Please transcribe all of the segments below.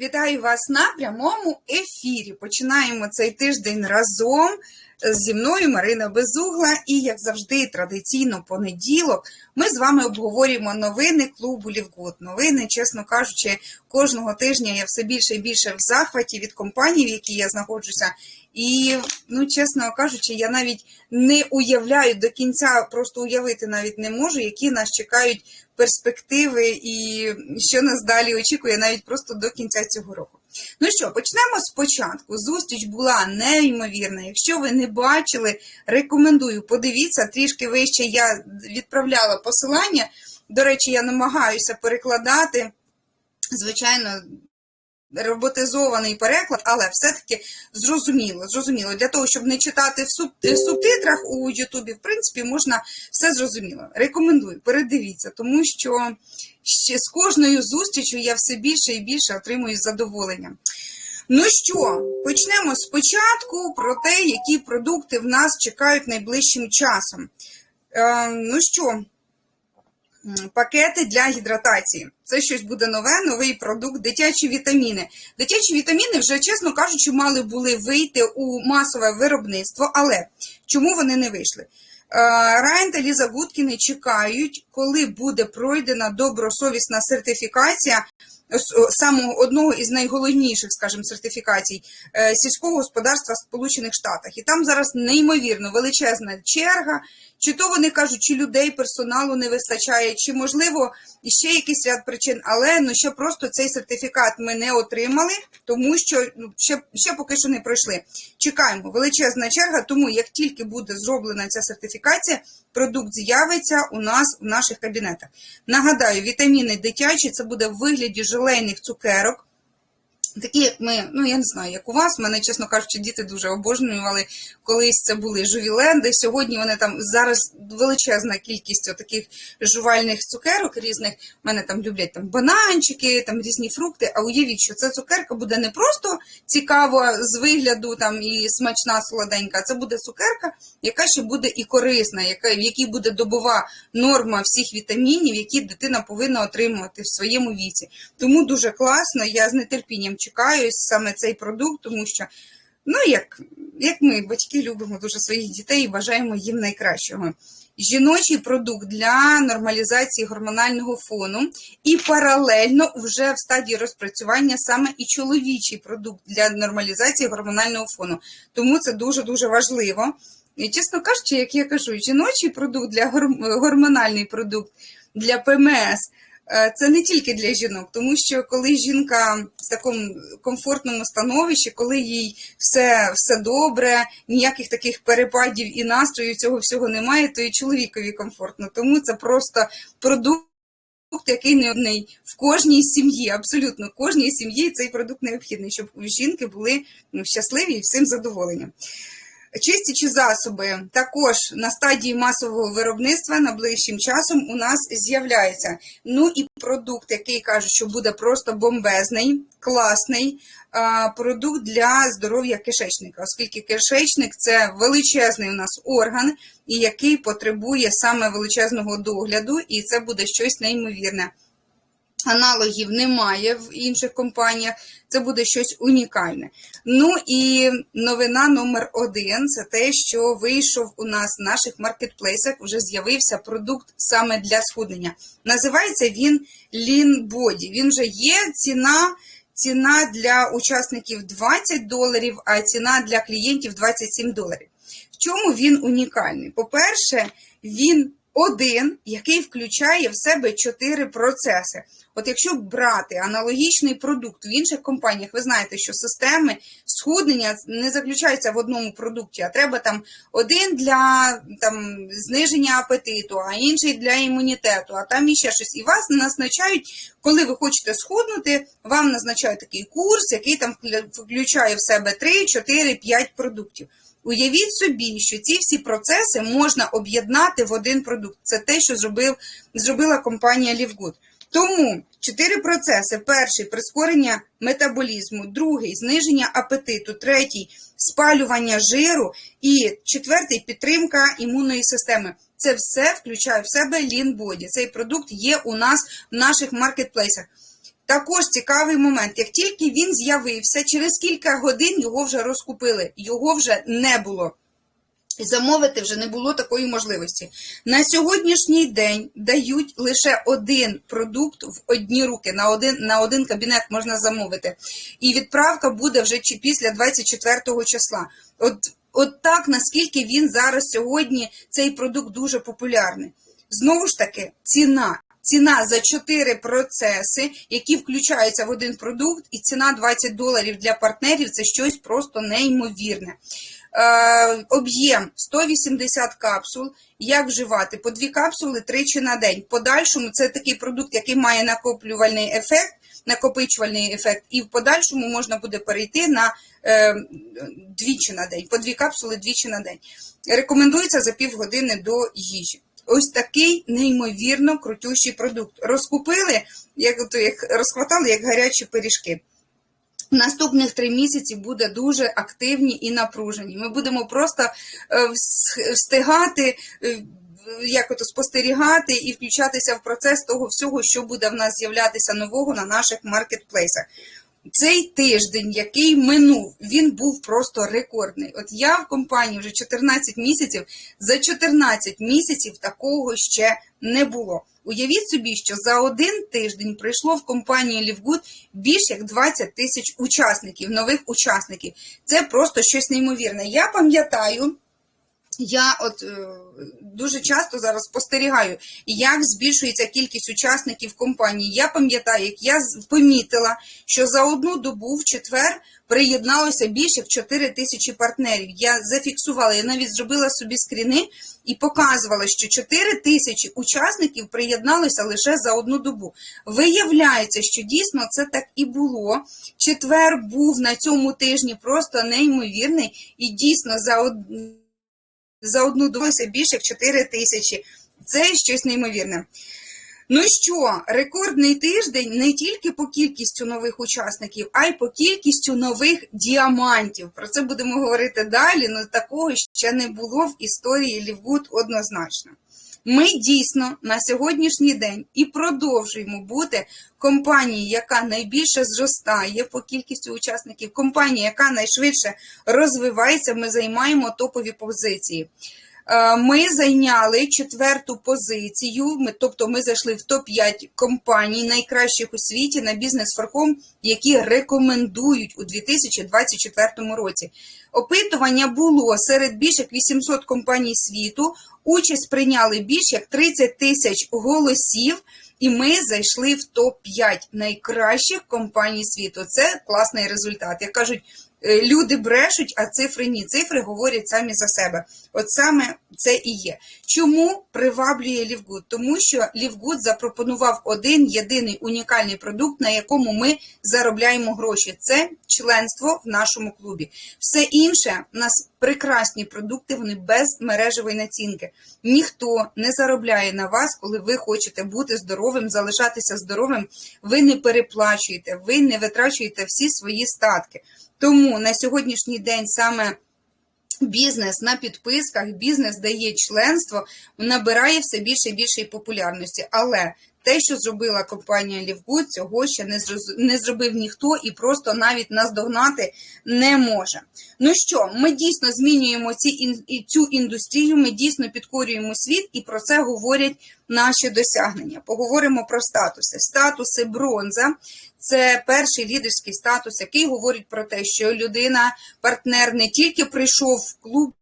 Вітаю вас на прямому ефірі. Починаємо цей тиждень разом зі мною Марина Безугла. І, як завжди, традиційно понеділок, ми з вами обговорюємо новини клубу Лівгуд. Новини, чесно кажучи, кожного тижня я все більше і більше в захваті від компаній, в якій я знаходжуся. І, ну, чесно кажучи, я навіть не уявляю до кінця, просто уявити навіть не можу, які нас чекають перспективи і що нас далі очікує навіть просто до кінця цього року. Ну що, почнемо спочатку. Зустріч була неймовірна. Якщо ви не бачили, рекомендую, подивіться, трішки вище я відправляла посилання. До речі, я намагаюся перекладати, звичайно, роботизований переклад, але все-таки зрозуміло, зрозуміло. Для того, щоб не читати в суб- в субтитрах у Ютубі, в принципі, можна все зрозуміло. Рекомендую, передивіться, тому що ще з кожною зустрічю я все більше і більше отримую задоволення. Ну що, почнемо спочатку про те, які продукти в нас чекають найближчим часом. Е, ну що, Пакети для гідратації. Це щось буде нове, новий продукт, дитячі вітаміни. Дитячі вітаміни вже, чесно кажучи, мали були вийти у масове виробництво, але чому вони не вийшли? Е, Райан та Ліза Гудкіни чекають, коли буде пройдена добросовісна сертифікація самого одного із найголовніших, скажімо, сертифікацій е, сільського господарства в Сполучених Штатах. І там зараз неймовірно величезна черга. Чи то вони кажуть, чи людей персоналу не вистачає, чи можливо ще якийсь ряд причин, але ну ще просто цей сертифікат ми не отримали, тому що ну, ще, ще поки що не пройшли. Чекаємо, величезна черга, тому як тільки буде зроблена ця сертифікація, продукт з'явиться у нас в наших кабінетах. Нагадаю, вітаміни дитячі це буде в вигляді желейних цукерок. Такі, ми, ну я не знаю, як у вас, мене, чесно кажучи, діти дуже обожнювали. Колись це були жувіленди. Сьогодні вони там зараз величезна кількість таких жувальних цукерок різних. Мене там люблять там бананчики, там різні фрукти. А уявіть, що ця цукерка буде не просто цікава з вигляду там і смачна солоденька, це буде цукерка, яка ще буде і корисна, яка, в якій буде добова норма всіх вітамінів, які дитина повинна отримувати в своєму віці. Тому дуже класно. Я з нетерпінням чекаю саме цей продукт, тому що, ну як, як ми, батьки, любимо дуже своїх дітей і бажаємо їм найкращого. Жіночий продукт для нормалізації гормонального фону, і паралельно вже в стадії розпрацювання саме і чоловічий продукт для нормалізації гормонального фону. Тому це дуже дуже важливо. І, чесно кажучи, як я кажу, жіночий продукт для гормональний продукт для ПМС. Е, Це не тільки для жінок, тому що коли жінка в такому комфортному становищі, коли їй все, все добре, ніяких таких перепадів і настрою цього всього немає, то і чоловікові комфортно. Тому це просто продукт. Який необхідний в кожній сім'ї, абсолютно в кожній сім'ї цей продукт необхідний, щоб жінки були ну, щасливі і всім задоволені. Чистячі засоби також на стадії масового виробництва найближчим часом у нас з'являється. Ну і продукт, який кажуть, що буде просто бомбезний, класний продукт для здоров'я кишечника, оскільки кишечник це величезний у нас орган, і який потребує саме величезного догляду, і це буде щось неймовірне. Аналогів немає в інших компаніях, це буде щось унікальне. Ну і новина номер один це те, що вийшов у нас в наших маркетплейсах, вже з'явився продукт саме для схуднення. Називається він Lean Body. Він вже є ціна. Ціна для учасників 20 доларів, а ціна для клієнтів 27 доларів. В чому він унікальний? По-перше, він один, який включає в себе чотири процеси. От якщо брати аналогічний продукт в інших компаніях, ви знаєте, що системи схуднення не заключаються в одному продукті, а треба там один для там, зниження апетиту, а інший для імунітету, а там іще щось. І вас назначають, коли ви хочете схуднути, вам назначають такий курс, який там включає в себе 3, 4, 5 продуктів. Уявіть собі, що ці всі процеси можна об'єднати в один продукт. Це те, що зробив, зробила компанія Лівгуд. Тому чотири процеси: перший прискорення метаболізму, другий зниження апетиту, третій спалювання жиру і четвертий підтримка імунної системи. Це все включає в себе Body. Цей продукт є у нас в наших маркетплейсах. Також цікавий момент. Як тільки він з'явився, через кілька годин його вже розкупили, його вже не було. Замовити вже не було такої можливості. На сьогоднішній день дають лише один продукт в одні руки. На один, на один кабінет можна замовити. І відправка буде вже чи після 24 числа. От, от так, наскільки він зараз сьогодні, цей продукт дуже популярний. Знову ж таки, ціна. Ціна за 4 процеси, які включаються в один продукт, і ціна 20 доларів для партнерів це щось просто неймовірне. Е, об'єм 180 капсул. Як вживати? По дві капсули тричі на день. Подальшому це такий продукт, який має накоплювальний ефект, накопичувальний ефект, і в подальшому можна буде перейти на е, двічі на день, по дві капсули двічі на день. Рекомендується за півгодини до їжі. Ось такий неймовірно крутющий продукт. Розкупили, як, от, як розхватали, як гарячі пиріжки. Наступних три місяці буде дуже активні і напружені. Ми будемо просто е, встигати, е, як ото спостерігати і включатися в процес того всього, що буде в нас з'являтися нового на наших маркетплейсах. Цей тиждень, який минув, він був просто рекордний. От я в компанії вже 14 місяців. За 14 місяців такого ще не було. Уявіть собі, що за один тиждень прийшло в компанію Лівгуд більш як 20 тисяч учасників, нових учасників. Це просто щось неймовірне. Я пам'ятаю. Я от е, дуже часто зараз спостерігаю, як збільшується кількість учасників компанії. Я пам'ятаю, як я помітила, що за одну добу в четвер приєдналося більше як 4 тисячі партнерів. Я зафіксувала, я навіть зробила собі скріни і показувала, що 4 тисячі учасників приєдналося лише за одну добу. Виявляється, що дійсно це так і було. Четвер був на цьому тижні просто неймовірний, і дійсно за од за одну долося більше як 4 тисячі. Це щось неймовірне. Ну що, рекордний тиждень не тільки по кількістю нових учасників, а й по кількістю нових діамантів. Про це будемо говорити далі. але такого ще не було в історії Лівгуд однозначно. Ми дійсно на сьогоднішній день і продовжуємо бути компанією, яка найбільше зростає по кількістю учасників, компанія, яка найшвидше розвивається. Ми займаємо топові позиції. Е, Ми зайняли четверту позицію, ми, тобто ми зайшли в топ-5 компаній найкращих у світі на бізнес форхом, які рекомендують у 2024 році. Опитування було серед більш як 800 компаній світу. Участь прийняли більш як 30 тисяч голосів, і ми зайшли в топ-5 найкращих компаній світу. Це класний результат. Як кажуть, люди брешуть, а цифри ні. Цифри говорять самі за себе. От саме це і є. Чому приваблює Лівгуд? Тому що Лівгуд запропонував один єдиний унікальний продукт, на якому ми заробляємо гроші. Це членство в нашому клубі. Все інше в нас прекрасні продукти, вони без мережевої націнки. Ніхто не заробляє на вас, коли ви хочете бути здоровим, залишатися здоровим. Ви не переплачуєте, ви не витрачуєте всі свої статки. Тому на сьогоднішній день саме бізнес на підписках, бізнес дає членство, набирає все більше і більше популярності. Але те, що зробила компанія Лівгуд, цього ще не не зробив ніхто і просто навіть наздогнати не може. Ну що, ми дійсно змінюємо ці цю індустрію, ми дійсно підкорюємо світ, і про це говорять наші досягнення. Поговоримо про статуси. Статуси бронза це перший лідерський статус, який говорить про те, що людина, партнер не тільки прийшов в клуб.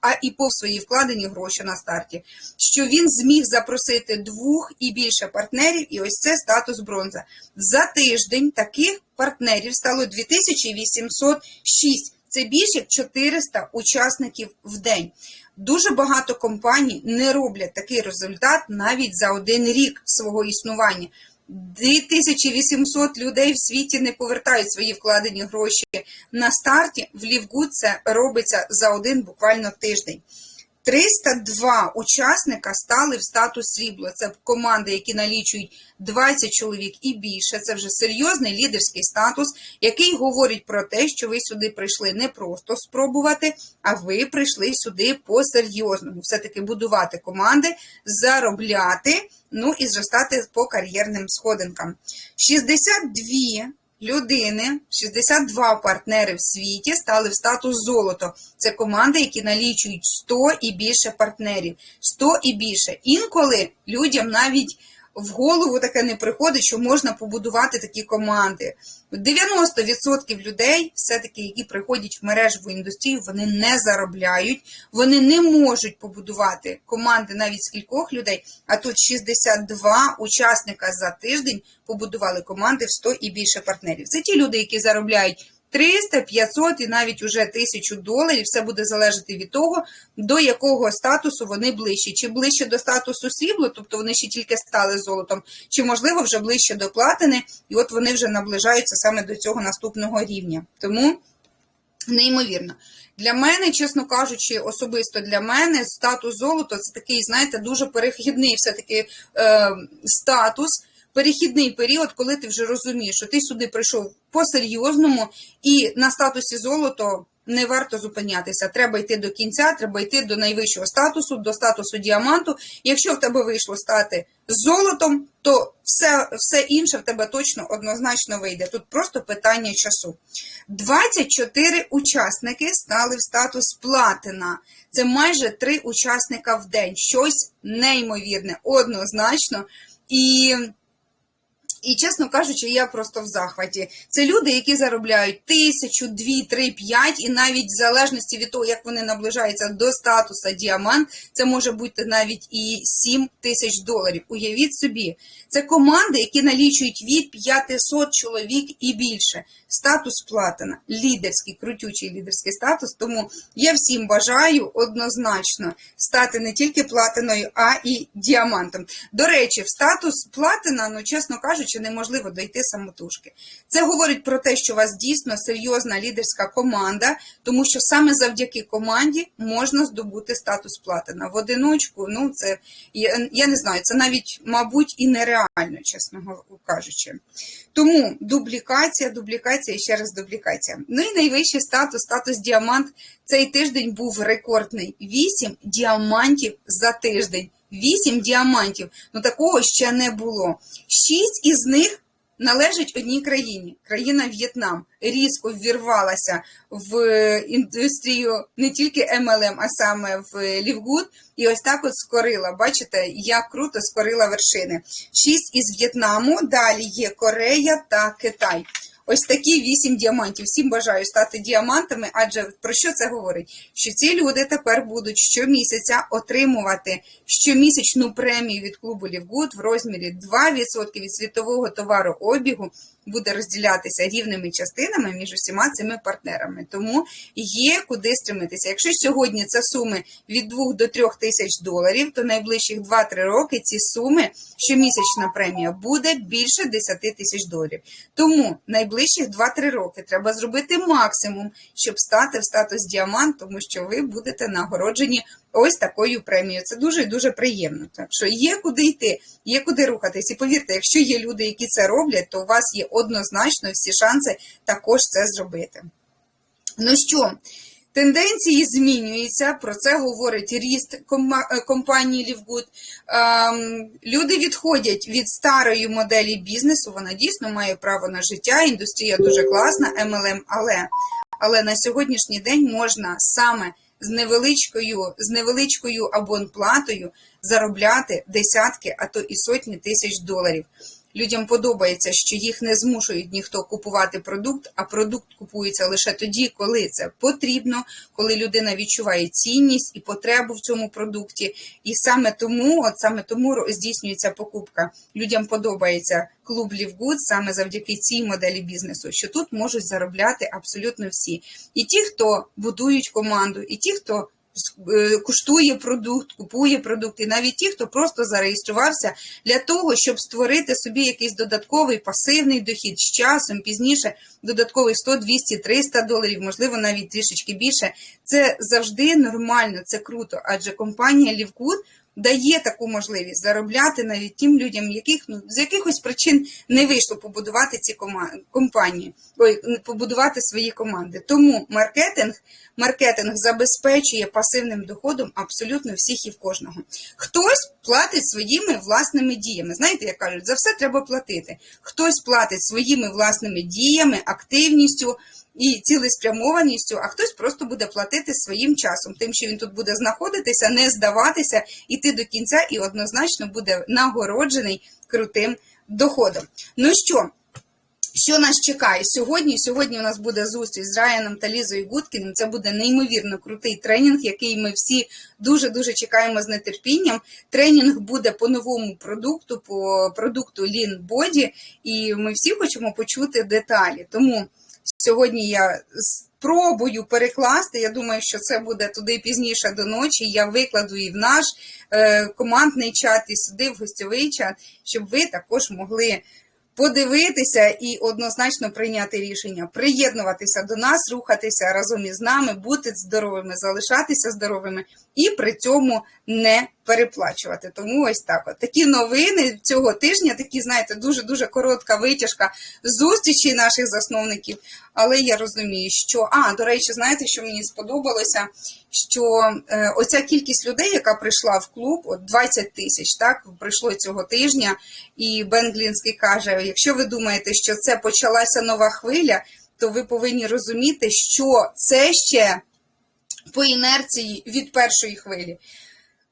А і по свої вкладені гроші на старті, що він зміг запросити двох і більше партнерів, і ось це статус бронза. За тиждень таких партнерів стало 2806. Це більше як 400 учасників в день. Дуже багато компаній не роблять такий результат навіть за один рік свого існування. 2800 людей в світі не повертають свої вкладені гроші на старті. В Лівгуд це робиться за один буквально тиждень. 302 учасника стали в статус срібло. Це команди, які налічують 20 чоловік і більше. Це вже серйозний лідерський статус, який говорить про те, що ви сюди прийшли не просто спробувати, а ви прийшли сюди по-серйозному. Все-таки будувати команди, заробляти, ну і зростати по кар'єрним сходинкам. 62 людини, 62 партнери в світі стали в статус золото. Це команди, які налічують 100 і більше партнерів. 100 і більше. Інколи людям навіть в голову таке не приходить, що можна побудувати такі команди. 90% людей, все-таки, які приходять в мережеву індустрію, вони не заробляють, вони не можуть побудувати команди навіть з кількох людей. А тут 62 учасника за тиждень побудували команди в 100 і більше партнерів. Це ті люди, які заробляють 300, 500 і навіть уже 1000 доларів. Все буде залежати від того, до якого статусу вони ближчі. Чи ближче до статусу срібло, тобто вони ще тільки стали золотом, чи, можливо, вже ближче до платини, і от вони вже наближаються саме до цього наступного рівня. Тому неймовірно. Для мене, чесно кажучи, особисто для мене статус золото це такий, знаєте, дуже перехідний все-таки е, статус перехідний період, коли ти вже розумієш, що ти сюди прийшов по-серйозному, і на статусі золото не варто зупинятися. Треба йти до кінця, треба йти до найвищого статусу, до статусу діаманту. Якщо в тебе вийшло стати золотом, то все, все інше в тебе точно однозначно вийде. Тут просто питання часу. 24 учасники стали в статус платина. Це майже 3 учасника в день. Щось неймовірне, однозначно. І і, чесно кажучи, я просто в захваті. Це люди, які заробляють тисячу, дві, три, п'ять, і навіть в залежності від того, як вони наближаються до статуса діамант, це може бути навіть і 7 тисяч доларів. Уявіть собі, це команди, які налічують від 500 чоловік і більше. Статус платина, лідерський, крутючий лідерський статус. Тому я всім бажаю однозначно стати не тільки платиною, а і діамантом. До речі, в статус платина, ну чесно кажучи, неможливо дойти самотужки. Це говорить про те, що у вас дійсно серйозна лідерська команда, тому що саме завдяки команді можна здобути статус платина. В одиночку, ну це я, не знаю, це навіть, мабуть, і нереально, чесно кажучи. Тому дублікація, дублікація і ще раз дублікація. Ну і найвищий статус, статус діамант. Цей тиждень був рекордний. Вісім діамантів за тиждень. Вісім діамантів. Ну такого ще не було. Шість із них належить одній країні. Країна В'єтнам різко ввірвалася в індустрію не тільки MLM, а саме в Лівгуд. І ось так от скорила. Бачите, як круто скорила вершини. Шість із В'єтнаму, далі є Корея та Китай. Ось такі вісім діамантів. Всім бажаю стати діамантами, адже про що це говорить? Що ці люди тепер будуть щомісяця отримувати щомісячну премію від клубу Лівгуд в розмірі 2% від світового товарообігу буде розділятися рівними частинами між усіма цими партнерами. Тому є куди стремитися. Якщо сьогодні це суми від 2 до 3 тисяч доларів, то найближчих 2-3 роки ці суми, щомісячна премія, буде більше 10 тисяч доларів. Тому найближчих 2-3 роки треба зробити максимум, щоб стати в статус діамант, тому що ви будете нагороджені ось такою премією. Це дуже і дуже приємно. Так що є куди йти, є куди рухатись. І повірте, якщо є люди, які це роблять, то у вас є однозначно всі шанси також це зробити. Ну що, тенденції змінюються, про це говорить ріст компанії Лівгуд. Ем, люди відходять від старої моделі бізнесу, вона дійсно має право на життя, індустрія дуже класна, MLM, але, але на сьогоднішній день можна саме з невеличкою з невеличкою абонплатою заробляти десятки, а то і сотні тисяч доларів. Людям подобається, що їх не змушують ніхто купувати продукт, а продукт купується лише тоді, коли це потрібно, коли людина відчуває цінність і потребу в цьому продукті. І саме тому, от саме тому здійснюється покупка. Людям подобається клуб Лівгуд саме завдяки цій моделі бізнесу, що тут можуть заробляти абсолютно всі. І ті, хто будують команду, і ті, хто куштує продукт, купує продукти, навіть ті, хто просто зареєструвався для того, щоб створити собі якийсь додатковий пасивний дохід з часом, пізніше додатковий 100, 200, 300 доларів, можливо, навіть трішечки більше. Це завжди нормально, це круто, адже компанія Лівкуд дає таку можливість заробляти навіть тим людям, яких ну з якихось причин не вийшло побудувати ці кома- компанії, ой, побудувати свої команди. Тому маркетинг, маркетинг забезпечує пасивним доходом абсолютно всіх і в кожного. Хтось платить своїми власними діями. Знаєте, як кажуть, за все треба платити. Хтось платить своїми власними діями, активністю і цілеспрямованістю, а хтось просто буде платити своїм часом, тим, що він тут буде знаходитися, не здаватися, іти до кінця і однозначно буде нагороджений крутим доходом. Ну що? Що нас чекає сьогодні? Сьогодні у нас буде зустріч з Раяном та Лізою Гудкіним. Це буде неймовірно крутий тренінг, який ми всі дуже дуже чекаємо з нетерпінням. Тренінг буде по новому продукту, по продукту Lean Body, і ми всі хочемо почути деталі. Тому сьогодні я спробую перекласти. Я думаю, що це буде туди пізніше до ночі. Я викладу і в наш е, командний чат, і сюди в гостьовий чат, щоб ви також могли подивитися і однозначно прийняти рішення, приєднуватися до нас, рухатися разом із нами, бути здоровими, залишатися здоровими і при цьому не переплачувати. Тому ось так. От. Такі новини цього тижня, такі, знаєте, дуже дуже коротка витяжка зустрічі наших засновників. Але я розумію, що а до речі, знаєте, що мені сподобалося, що е, оця кількість людей, яка прийшла в клуб, от 20 тисяч, так прийшло цього тижня. І Бен Глінський каже: якщо ви думаєте, що це почалася нова хвиля, то ви повинні розуміти, що це ще по інерції від першої хвилі.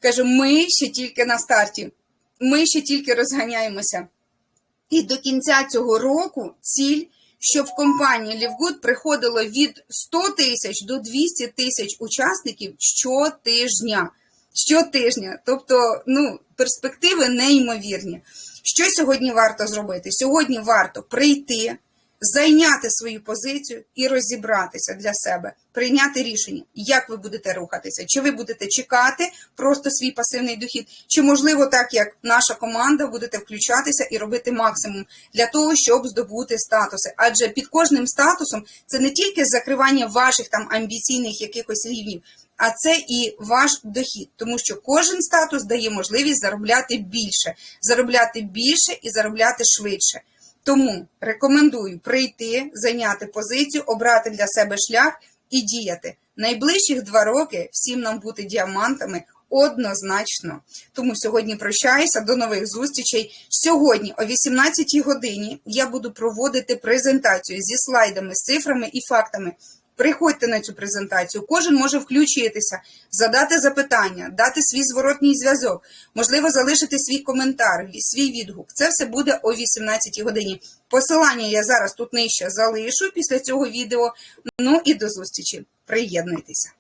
Каже, ми ще тільки на старті, ми ще тільки розганяємося. І до кінця цього року ціль, щоб в компанії Лівгуд приходило від 100 тисяч до 200 тисяч учасників щотижня. Щотижня. Тобто, ну, перспективи неймовірні. Що сьогодні варто зробити? Сьогодні варто прийти, зайняти свою позицію і розібратися для себе, прийняти рішення, як ви будете рухатися, чи ви будете чекати просто свій пасивний дохід, чи можливо, так як наша команда, будете включатися і робити максимум для того, щоб здобути статуси. Адже під кожним статусом це не тільки закривання ваших там амбіційних якихось рівнів. А це і ваш дохід, тому що кожен статус дає можливість заробляти більше, заробляти більше і заробляти швидше. Тому рекомендую прийти, зайняти позицію, обрати для себе шлях і діяти. Найближчих два роки всім нам бути діамантами однозначно. Тому сьогодні прощаюся, до нових зустрічей. Сьогодні о 18 годині я буду проводити презентацію зі слайдами, з цифрами і фактами. Приходьте на цю презентацію, кожен може включитися, задати запитання, дати свій зворотній зв'язок, можливо, залишити свій коментар, свій відгук. Це все буде о 18 годині. Посилання я зараз тут нижче залишу після цього відео. Ну і до зустрічі. Приєднуйтеся.